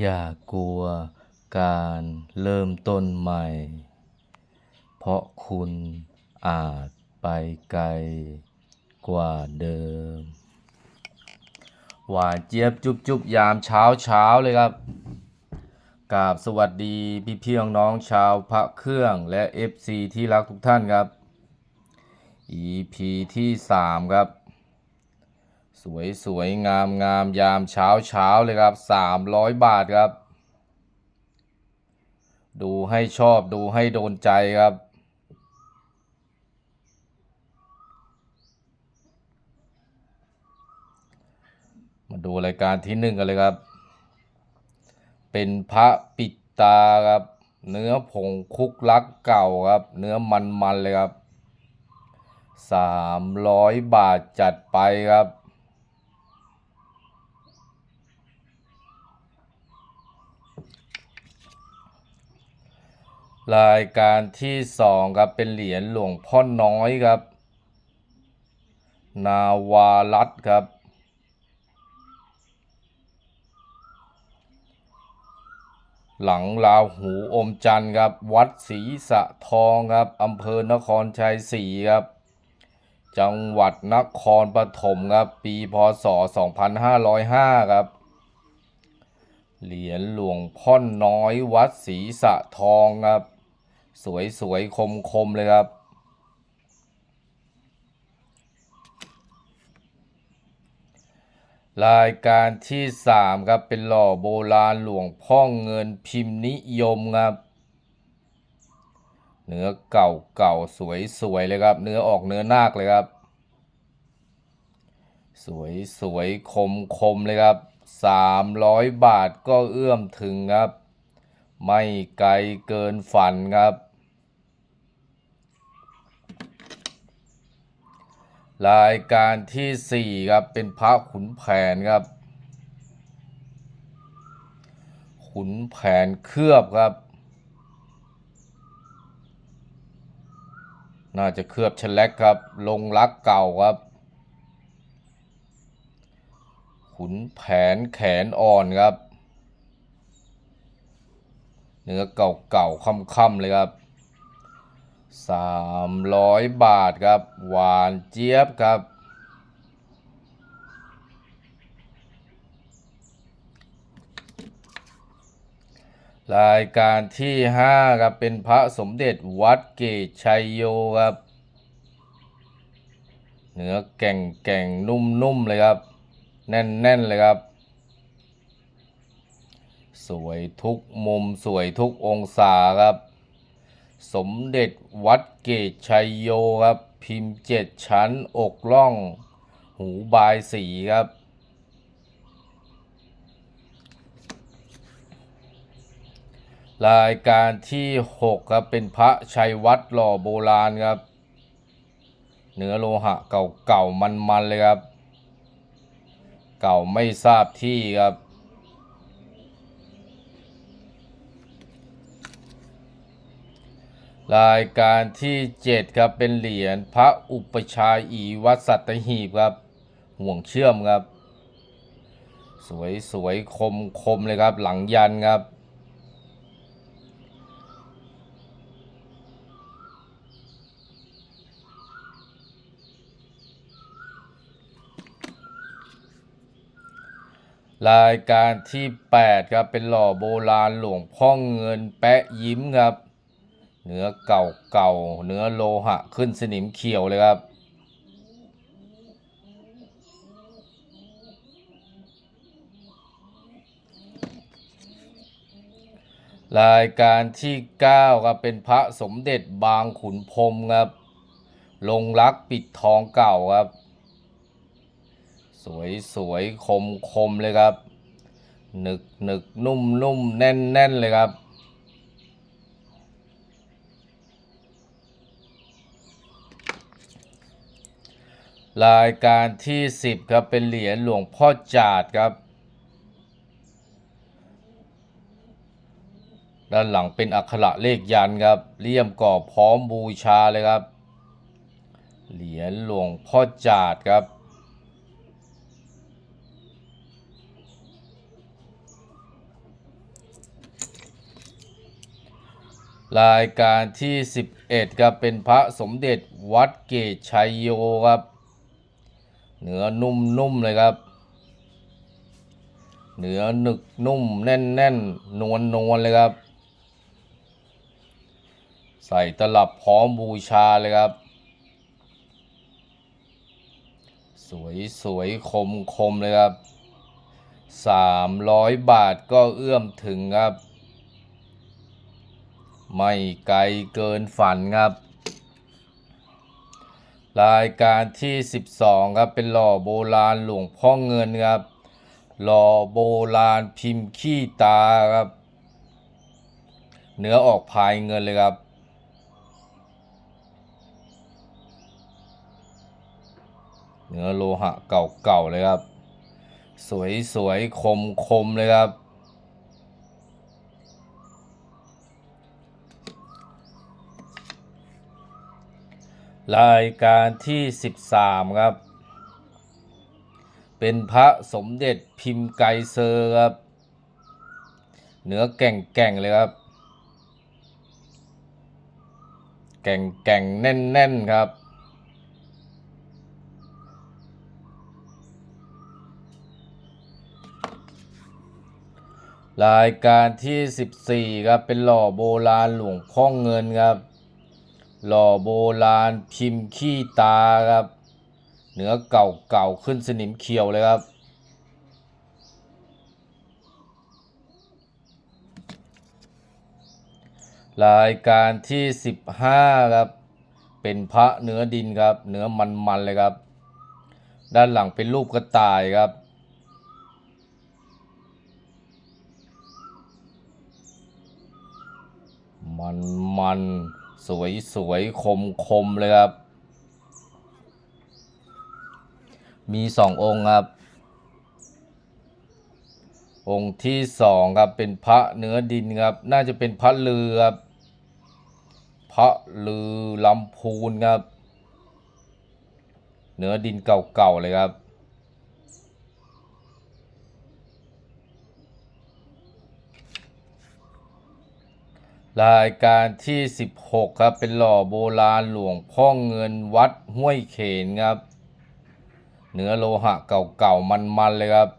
อย่ากลัวการเริ่มต้นใหม่ เพราะคุณอาจไปไกลกว่าเดิม หวานเจี๊ยบจุบจุบยามเช้าเช้าเลยครับกราบสวัสดีพี่พี่น้องชาวพระเครื่องและ FC ที่รักทุกท่านครับ EP ที่ 3 ครับ สวยสวยงามงามยามเช้าเช้าเลยครับ 300 บาทครับ ดูให้ชอบดูให้โดนใจครับ มาดูรายการที่หนึ่งกันเลยครับ เป็นพระปิดตาครับ เนื้อผงคุกลักเก่าครับ เนื้อมันๆเลยครับสามร้อยบาทจัดไปครับ รายการที่สองครับเป็นเหรียญหลวงพ่อน้อยครับ นาวารัตครับ หลังลาวหูอมจันทร์ครับ วัดศรีสะทองครับอำเภอนครชัยศรีครับ จังหวัดนครปฐมครับ ปีพศ 2505 ครับเหรียญหลวงพ่อน้อยวัดศรีสะทองครับ สวยสวยคมคมๆเลยครับ รายการที่สามครับ เป็นหล่อโบราณหลวงพ่อเงินพิมพ์นิยมครับ เนื้อเก่าเก่าสวยสวยเลยครับ เนื้อออกเนื้อนาคเลยครับ สวยสวยคมคมเลยครับสามร้อยบาทก็เอื้อมถึงครับ ไม่ไกลเกินฝันครับ รายการที่สี่ครับ เป็นพระขุนแผนครับ ขุนแผนเคลือบครับ น่าจะเคลือบชแลกครับ ลงรักเก่าครับ ขุนแผนแขนอ่อนครับ เนื้อเก่าๆค่ำๆเลยครับ สามร้อยบาทครับ หวานเจี๊ยบครับ รายการที่ห้าครับ เป็นพระสมเด็จวัดเกตชัยโยครับ เนื้อแก่งแก่งนุ่มๆ เลยครับ แน่น ๆ เลยครับ สวยทุกมุมสวยทุกองศาครับ สมเด็จวัดเกตชัยโยครับ พิมพ์เจ็ดชั้นอกล่อง หูบายสีครับ รายการที่หกครับเป็นพระชัยวัดหล่อโบราณครับ เนื้อโลหะเก่าๆมันๆเลยครับ เก่าไม่ทราบที่ครับ รายการที่เจ็ดครับเป็นเหรียญพระอุปชายีวัดสัตหีบครับ ห่วงเชื่อมครับ สวยสวยคมคมเลยครับ หลังยันครับ รายการที่ 8 ครับเป็นหล่อโบราณหลวงพ่อเงินแปะยิ้มครับ เนื้อเก่าเก่าเนื้อโลหะ ขึ้นสนิมเขียวเลยครับ รายการที่ 9 ครับเป็นพระสมเด็จบางขุนพรมครับ ลงรักปิดทองเก่าครับ สวยสวยคมคมเลยครับ หนึกหนึกนุ่มนุ่มแน่นแน่นเลยครับ รายการที่ 10 ครับ เป็นเหรียญหลวงพ่อจาดครับ ด้านหลังเป็นอักขระเลขยันครับเลี่ยมก่อพร้อมบูชาเลยครับ เหรียญหลวงพ่อจาดครับ รายการที่ 11ครับเป็นพระสมเด็จวัดเกตชัยโยครับ เนื้อนุ่มๆเลยครับ เนื้อหนึกนุ่มแน่นๆนนวลนวลเลยครับ ใส่ตลับพร้อมบูชาเลยครับ สวยสวยคมคมเลยครับสามร้อยบาทก็เอื้อมถึงครับ ไม่ไกลเกินฝันครับ รายการที่ 12ครับเป็นหล่อโบราณหลวงพ่อเงินครับหล่อโบราณพิมพ์ขี้ตาครับเนื้อออกพายเงินเลยครับ เนื้อโลหะเก่าๆเลยครับ สวยๆคมๆเลยครับ รายการที่ 13 ครับ เป็นพระสมเด็จพิมพ์ไกเซอร์ครับ เนื้อแก่งๆเลยครับ แก่งๆแน่นๆครับ รายการที่ 14 ครับ เป็นหล่อโบราณหลวงพ่อเงินครับ หล่อโบราณพิมพ์ขี้ตาครับ เนื้อเก่าๆขึ้นสนิมเขียวเลยครับ รายการที่ 15 ครับ เป็นพระเนื้อดินครับ เนื้อมันๆเลยครับ ด้านหลังเป็นรูปกระต่ายครับมันมัน สวยสวยคมคมๆเลยครับ มีสององค์ครับ องค์ที่สองครับเป็นพระเนื้อดินครับ น่าจะเป็นพระลือครับ พระลือลำพูนครับ เนื้อดินเก่าๆเลยครับ รายการที่ 16 ครับ เป็นหล่อโบราณหลวงพ่อเงินวัดห้วยเขนครับ เนื้อโลหะเก่าๆ มันๆ เลยครับ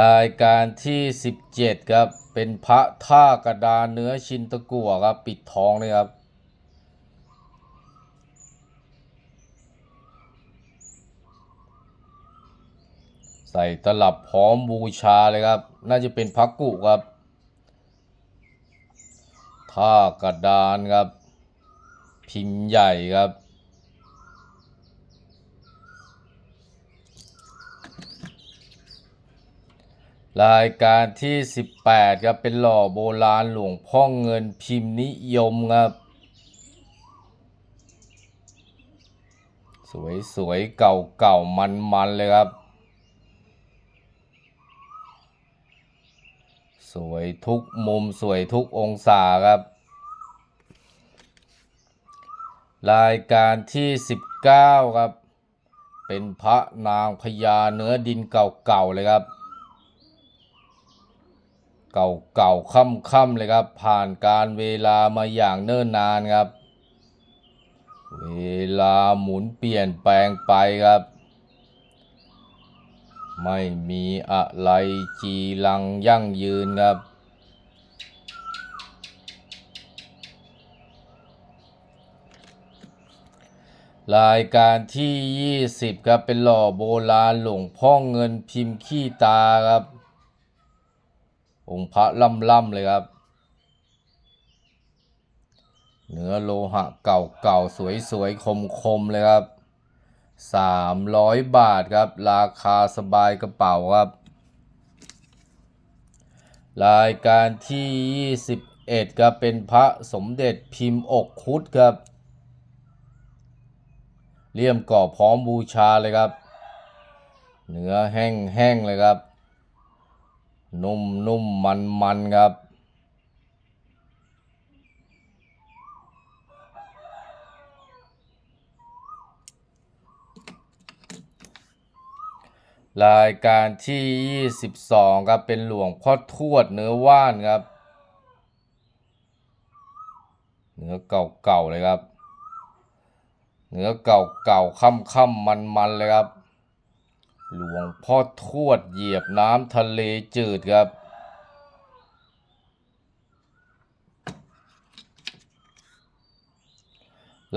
รายการที่ 17 ครับ เป็นพระท่ากระดานเนื้อชินตะกั่วครับ ปิดทองเลยครับ ใส่ตลับพร้อมบูชาเลยครับ น่าจะเป็นพักกุครับท่ากระดานครับ พิมพ์ใหญ่ครับ รายการที่ 18 ครับ เป็นหล่อโบราณหลวงพ่อเงินพิมพ์นิยมครับ สวยๆ เก่าเก่ามันมันๆ เลยครับ สวยทุกมุมสวยทุกองศาครับ รายการที่ 19 ครับ เป็นพระนางพญาเนื้อดินเก่าๆเลยครับ เก่าๆค่ำๆเลยครับ ผ่านการเวลามาอย่างเนิ่นนานครับ เวลาหมุนเปลี่ยนแปลงไปครับ ไม่มีอะไรจีรังยั่งยืนครับ รายการที่ 20 ครับ เป็นหล่อโบราณหลวงพ่อเงินพิมพ์ขี้ตาครับ องค์พระล่ำๆเลยครับ เนื้อโลหะเก่าๆ สวยๆ คมๆ เลยครับ สามร้อยบาทครับ ราคาสบายกระเป๋าครับ รายการที่ 21ครับเป็นพระสมเด็จพิมพ์อกคุดครับ เลี่ยมก่อพร้อมบูชาเลยครับ เนื้อแห้งๆเลยครับ นุ่มๆมันๆครับ รายการที่ 22 ครับ เป็นหลวงพ่อทวดเนื้อว่านครับ เนื้อเก่าๆเลยครับ เนื้อเก่าๆค่ำๆมันๆเลยครับ หลวงพ่อทวดเหยียบน้ำทะเลจืดครับ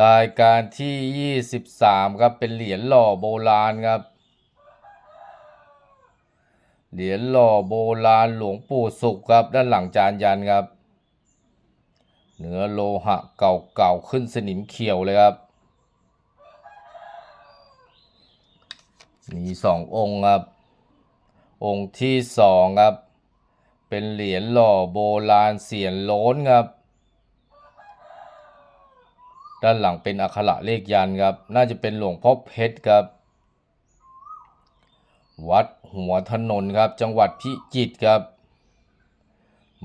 รายการที่ 23 ครับ เป็นเหรียญหล่อโบราณครับ เหรียญหล่อโบราณหลวงปู่สุขครับ ด้านหลังจานยันครับ เนื้อโลหะเก่าๆขึ้นสนิมเขียวเลยครับ มีสององค์ครับ องค์ที่สองครับ เป็นเหรียญหล่อโบราณเสียนโล้นครับ ด้านหลังเป็นอักขระเลขยันครับ น่าจะเป็นหลวงพ่อเพชรครับ วัด หัวถนนครับ จังหวัดพิจิตรครับ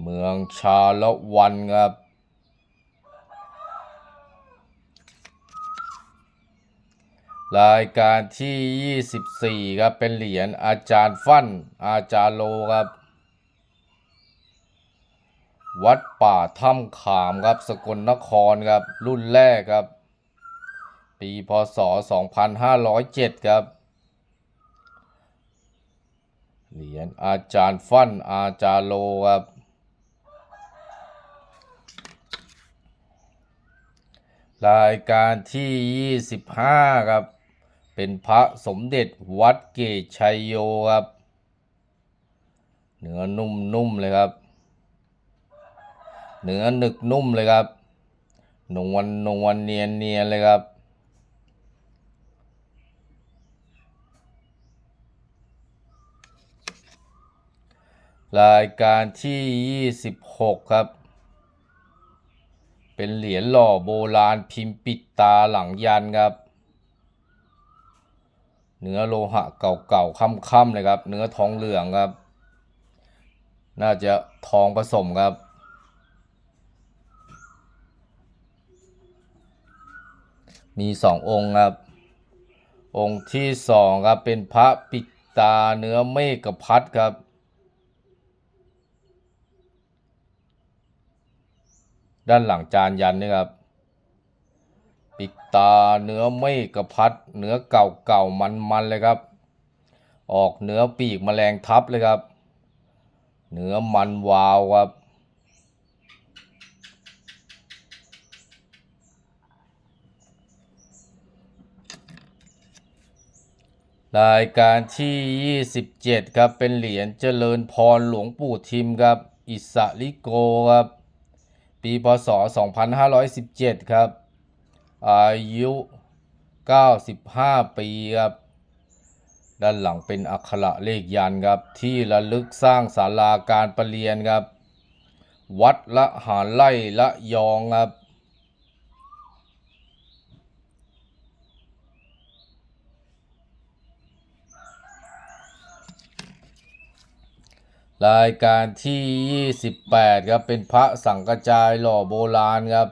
เมืองชาละวันครับรายการที่ 24 ครับ เป็นเหรียญอาจารย์ฟั่น อาจารย์โลครับ วัดป่าถ้ำขามครับ สกลนครครับ รุ่นแรกครับ ปีพศ 2507 ครับ เหรียญอาจารย์ฟั่นอาจารย์โลครับรายการที่ 25 ครับ เป็นพระสมเด็จวัดเกตชัยโยครับ เนื้อนุ่มๆเลยครับ เนื้อหนึกนุ่มเลยครับนวลนวลเนียนเนียนเลยครับ รายการที่ 26 ครับ เป็นเหรียญหล่อโบราณพิมพ์ปิดตาหลังยันครับ เนื้อโลหะเก่าๆค่ำๆเลยครับ เนื้อทองเหลืองครับ น่าจะทองผสมครับ มีสององค์ครับ องค์ที่สองครับเป็นพระปิดตาเนื้อเมฆพัดครับ ด้านหลังจานยันนี่ครับปิดตาเนื้อเมฆพัดเนื้อเก่าเก่ามันมันๆเลยครับ ออกเนื้อปีกแมลงทับเลยครับ เนื้อมันวาวครับรายการที่ 27 ครับ เป็นเหรียญเจริญพรหลวงปู่ทิมครับ อิสริโกครับ ปีพศ 2517 ครับ อายุ 95 ปีครับ ด้านหลังเป็นอักขระเลขยันครับ ที่ระลึกสร้างศาลาการประเรียนครับ วัดละหารไล่ละยองครับ รายการที่ 28 ครับเป็นพระสังกจายหล่อโบราณครับ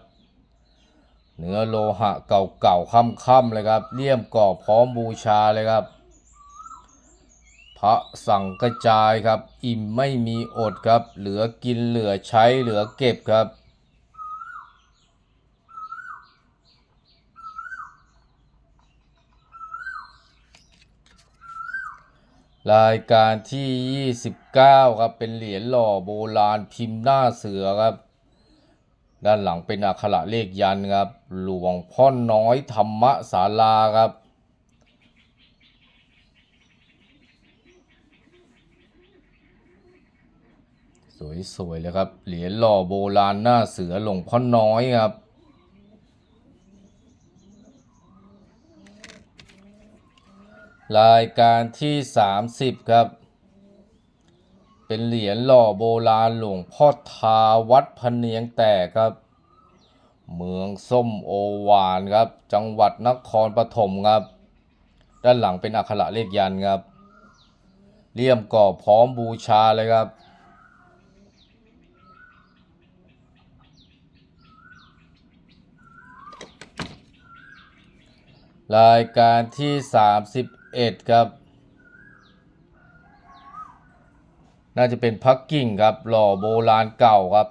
เนื้อโลหะเก่าๆค่ำๆเลยครับเลี่ยมกรอบพร้อมบูชาเลยครับ พระสังกจายครับ อิ่มไม่มีอดครับ เหลือกินเหลือใช้เหลือเก็บครับ รายการที่ 29 ครับ เป็นเหรียญหล่อโบราณพิมพ์หน้าเสือครับ ด้านหลังเป็นอักขระเลขยันครับ หลวงพ่อน้อยธรรมศาลาครับ สวยๆเลยครับ เหรียญหล่อโบราณหน้าเสือหลวงพ่อน้อยครับ รายการที่ 30 ครับ เป็นเหรียญหล่อโบราณหลวงพ่อทาวัดพเนียงแตกครับ เมืองส้มโอหวานครับ จังหวัดนครปฐมครับ ด้านหลังเป็นอักขระเลขยันครับเลี่ยมก่อบพร้อมบูชาเลยครับรายการที่ 31 ครับ น่าจะเป็นพักกิ่งครับ หล่อโบราณเก่าครับ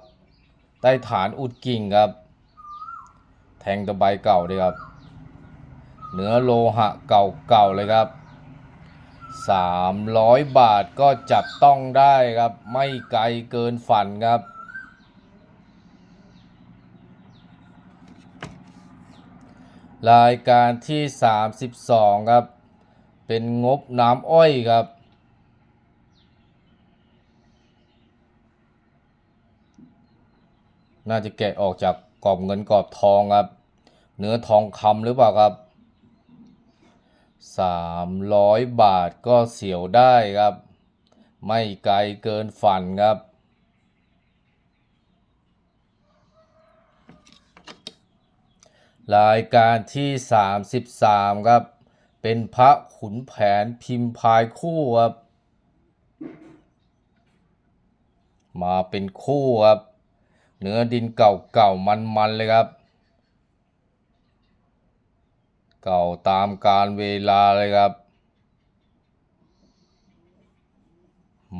ใต้ฐานอุดกิ่งครับ แทงตะไบเก่าเลยครับ เนื้อโลหะเก่าๆเลยครับ300 บาทก็จับต้องได้ครับ ไม่ไกลเกินฝันครับ รายการที่ 32 ครับ เป็นงบน้ำอ้อยครับ น่าจะแกะออกจากกรอบเงินกรอบทองครับ เนื้อทองคำหรือเปล่าครับ 300 บาทก็เสียวได้ครับ ไม่ไกลเกินฝันครับรายการที่ 33 ครับ เป็นพระขุนแผนพิมพ์พายคู่ครับ มาเป็นคู่ครับเนื้อดินเก่าๆมันๆเลยครับ เก่าตามการเวลาเลยครับ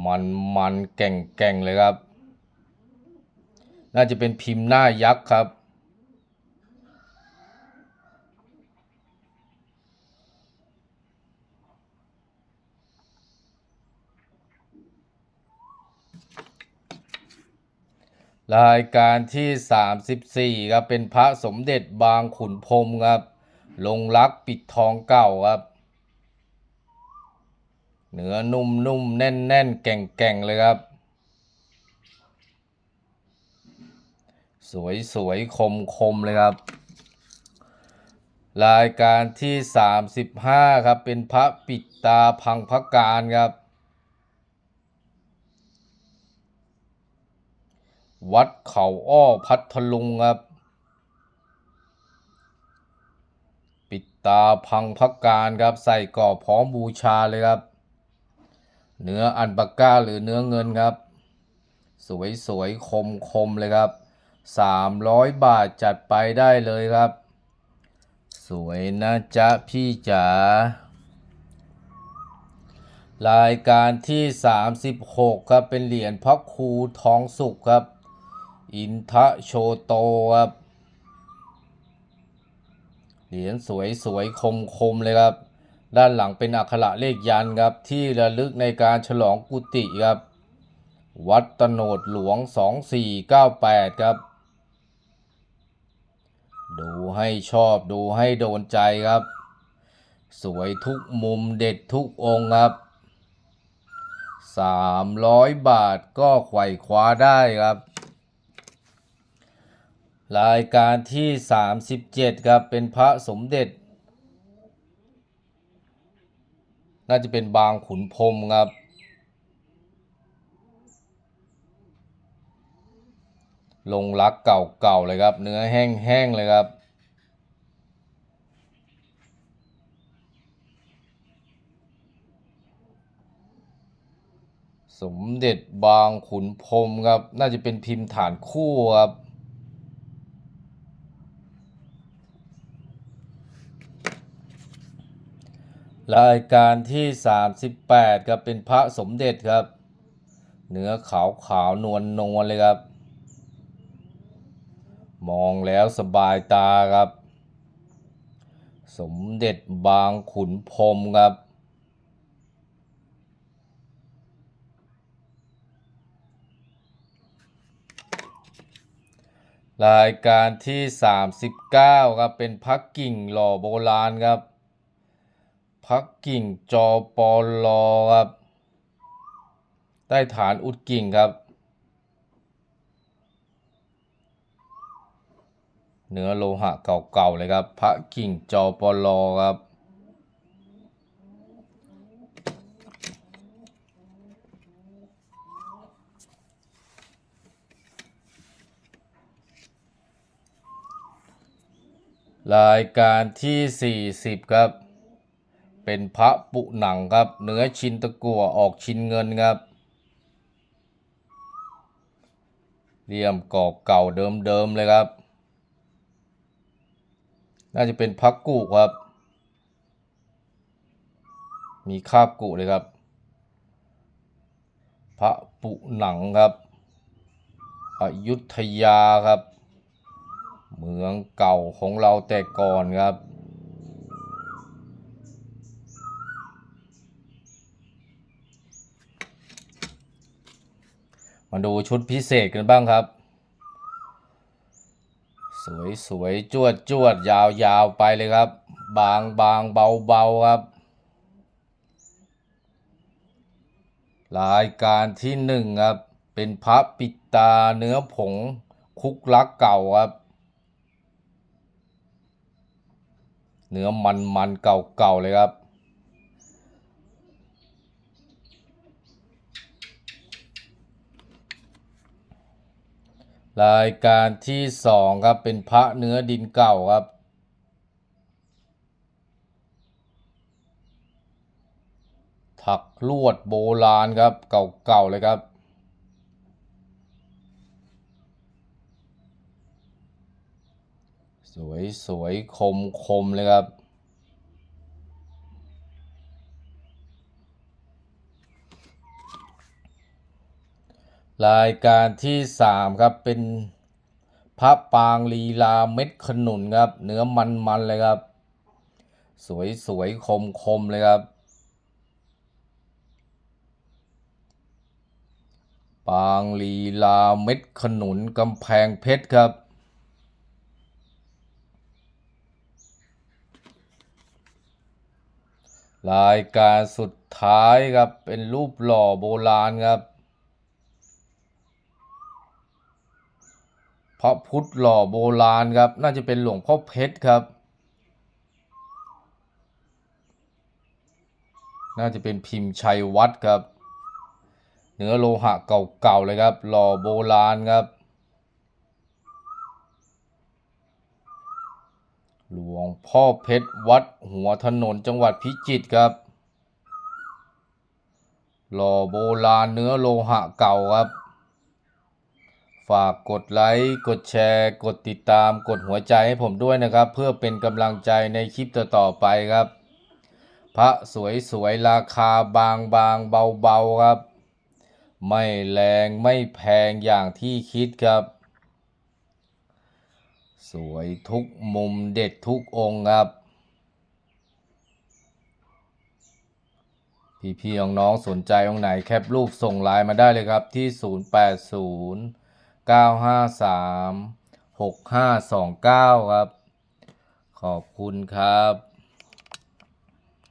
มันมันๆแก่งแก่งๆเลยครับ น่าจะเป็นพิมพ์หน้ายักษ์ครับ รายการที่ 34ครับเป็นพระสมเด็จบางขุนพรมครับ ลงรักปิดทองเก่าครับ เนื้อนุ่มนุ่มแน่นแน่นแก่งแก่งเลยครับ สวยสวยคมคมเลยครับ รายการที่ 35 ครับเป็นพระปิดตาพังพระการครับ วัดเขาอ้อพัทลุงครับ ปิดตาพังพักการครับ ใส่กรอพร้อมบูชาเลยครับ เนื้ออันปากก้าหรือเนื้อเงินครับ สวยสวยคมคมๆเลยครับ 300 บาทจัดไปได้เลยครับ สวยนะจ๊ะพี่จ๋ารายการที่ 36 ครับ เป็นเหรียญพระครูทองสุขครับ อินทะโชโตครับเหรียญสวยสวยคมคมๆเลยครับ ด้านหลังเป็นอักขระเลขยันครับ ที่ระลึกในการฉลองกุฏิครับ วัดตโนดหลวง 2498 ครับ ดูให้ชอบดูให้โดนใจครับ สวยทุกมุมเด็ดทุกองค์ครับ 300 บาทก็ไขว่คว้าได้ครับ รายการที่ 37 ครับ เป็นพระสมเด็จ น่าจะเป็นบางขุนพรมครับ ลงรักเก่าๆเลยครับ เนื้อแห้งๆเลยครับสมเด็จบางขุนพรมครับ น่าจะเป็นพิมพ์ฐานคู่ครับ รายการที่ 38ครับเป็นพระสมเด็จครับ เนื้อขาวขาวนวลนวลเลยครับ มองแล้วสบายตาครับ สมเด็จบางขุนพรมครับ รายการที่ 39ครับเป็นพักกิ่งหล่อโบราณครับ พักกิ่งจอปอลอครับใต้ฐานอุดกิ่งครับเนื้อโลหะเก่าๆเลยครับ พระกิ่งจอปอลอครับ รายการที่ 40 ครับ เป็นพระปุหนังครับ เนื้อชิ้นตะกั่วออกชิ้นเงินครับเรียมกรอบเก่าเดิมๆเลยครับ น่าจะเป็นพักกุครับ มีคาบกุเลยครับ พระปุหนังครับอยุธยาครับ เมืองเก่าของเราแต่ก่อนครับ มาดูชุดพิเศษกันบ้างครับ สวยสวยจวดจวดยาวยาวไปเลยครับ บางบางเบาเบาครับ รายการที่หนึ่งครับ เป็นพระปิดตาเนื้อผงคุกลักเก่าครับ เนื้อมันมันเก่าเก่าเลยครับ รายการที่สองครับเป็นพระเนื้อดินเก่าครับ ถักลวดโบราณครับเก่าๆเลยครับสวยสวยคมคมเลยครับ รายการที่สามครับเป็นพระปางลีลาเม็ดขนุนครับ เนื้อมันมันๆเลยครับ สวยสวยคมคมเลยครับ ปางลีลาเม็ดขนุนกำแพงเพชรครับ รายการสุดท้ายครับเป็นรูปหล่อโบราณครับ พระพุทธหล่อโบราณครับ น่าจะเป็นหลวงพ่อเพชรครับ น่าจะเป็นพิมพ์ชัยวัดครับ เนื้อโลหะเก่าๆเลยครับ หล่อโบราณครับ หลวงพ่อเพชรวัดหัวถนนจังหวัดพิจิตรครับหล่อโบราณเนื้อโลหะเก่าครับ ฝากกดไลค์ กดแชร์ กดติดตาม กดหัวใจให้ผมด้วยนะครับ เพื่อเป็นกำลังใจในคลิปต่อๆไปครับ พระสวยๆราคาบางบางๆเบาๆครับ ไม่แรงไม่แพงอย่างที่คิดครับ สวยทุกมุมเด็ดทุกองค์ครับ พี่ๆน้องๆสนใจองค์ไหนแคปรูปส่งไลน์มาได้เลยครับที่ 080 953 6529 ครับ ขอบคุณครับ